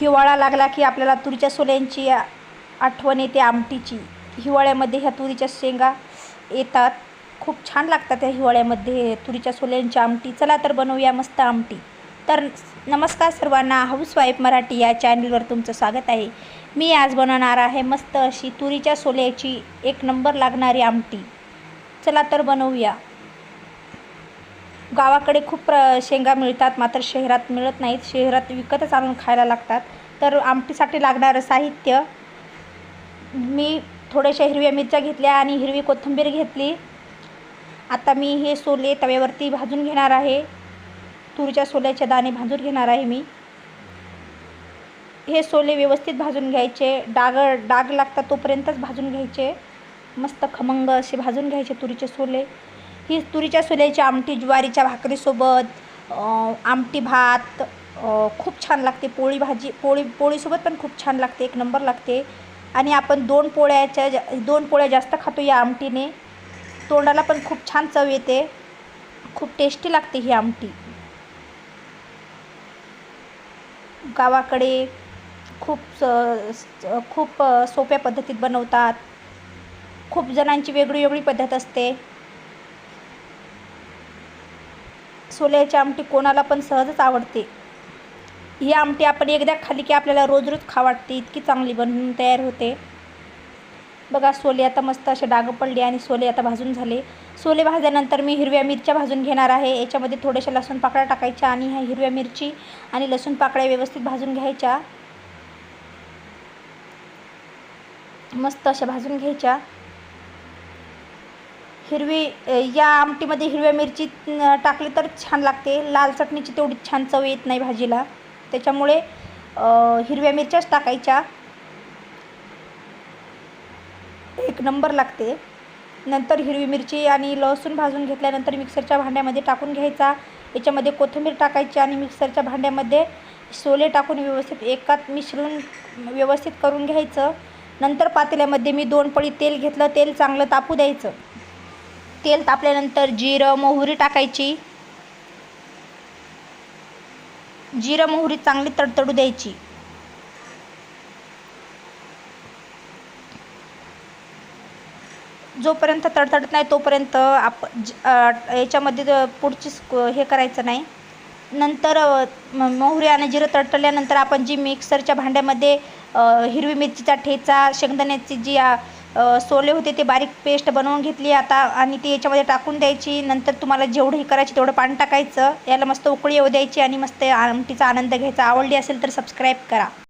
हिवाळा लागला की आपल्याला तुरीच्या सोल्यांची आठवण येते आमटीची. हिवाळ्यामध्ये ह्या तुरीच्या शेंगा येतात. खूप छान लागतात ह्या हिवाळ्यामध्ये तुरीच्या सोल्यांची आमटी. चला तर बनवूया मस्त आमटी. तर नमस्कार सर्वांना हाऊसवाईफ मराठी या चॅनलवर तुमचं स्वागत आहे. मी आज बनवणार आहे मस्त अशी तुरीच्या सोल्याची एक नंबर लागणारी आमटी. चला तर बनवूया. गावाकडे खूप प्र शेंगा मिळतात मात्र शहरात मिळत नाहीत. शहरात विकतच आणून खायला लागतात. तर आमटीसाठी लागणारं साहित्य मी थोड्याशा हिरव्या मिरच्या घेतल्या आणि हिरवी कोथिंबीर घेतली. आता मी हे सोले तव्यावरती भाजून घेणार आहे. तुरीच्या सोल्याचे दाणे भाजून घेणार आहे मी. हे सोले व्यवस्थित भाजून घ्यायचे. डाग डाग लागतात तोपर्यंतच भाजून घ्यायचे. मस्त खमंग असे भाजून घ्यायचे तुरीचे सोले. ही तुरीच्या सोल्याची आमटी ज्वारीच्या भाकरीसोबत आमटी भात खूप छान लागते. पोळी भाजी पोळी पोळीसोबत पण खूप छान लागते. एक नंबर लागते. आणि आपण दोन पोळ्याच्या दोन पोळ्या जास्त खातो या आमटीने. तोंडाला पण खूप छान चव येते. खूप टेस्टी लागते ही आमटी. गावाकडे खूप स खूप सोप्या पद्धतीत बनवतात. खूप जणांची वेगळी वेगळी पद्धत असते. सोल्याची आमटी कोणाला पण सहजच आवडते. ही आमटी आपण एकदा खाली की आपल्याला रोज रोज खा वाटते. इतकी चांगली बनवून तयार होते. बघा सोले आता मस्त असे डाग पडले आणि सोले आता भाजून झाले. सोले भाजल्यानंतर मी हिरव्या मिरच्या भाजून घेणार आहे. याच्यामध्ये थोड्याशा लसूण पाकळ्या टाकायच्या आणि ह्या हिरव्या मिरची आणि लसूण पाकळ्या व्यवस्थित भाजून घ्यायच्या. मस्त अशा भाजून घ्यायच्या. हिरवी या आमटीमध्ये हिरव्या मिरची टाकली तर छान लागते. लाल चटणीची तेवढी छान चव येत नाही भाजीला. त्याच्यामुळे हिरव्या मिरच्याच टाकायच्या. एक नंबर लागते. नंतर हिरवी मिरची आणि लसूण भाजून घेतल्यानंतर मिक्सरच्या भांड्यामध्ये टाकून घ्यायचा. याच्यामध्ये कोथिंबीर टाकायची आणि मिक्सरच्या भांड्यामध्ये सोले टाकून व्यवस्थित एकात मिश्रण व्यवस्थित करून घ्यायचं. नंतर पातेल्यामध्ये मी दोन पळी तेल घेतलं. तेल चांगलं तापू द्यायचं. तेल तापल्यानंतर जिरं मोहरी टाकायची. जिरं मोहरी चांगली तडतडू द्यायची. जोपर्यंत तडतडत नाही तोपर्यंत आप याच्यामध्ये पुढची हे करायचं नाही. नंतर मोहरी आणि जिरं तडतडल्यानंतर आपण जी मिक्सरच्या भांड्यामध्ये हिरवी मिरचीचा ठेचा शेंगदाण्याची जी सोले होते ते बारीक पेस्ट बनवून घेतली आता आणि ती याच्यामध्ये टाकून द्यायची. नंतर तुम्हाला जेवढं हे करायची तेवढं पाणी टाकायचं. याला मस्त उकळी येऊ द्यायची आणि मस्त आमटीचा आनंद घ्यायचा. आवडली असेल तर सबस्क्राईब करा.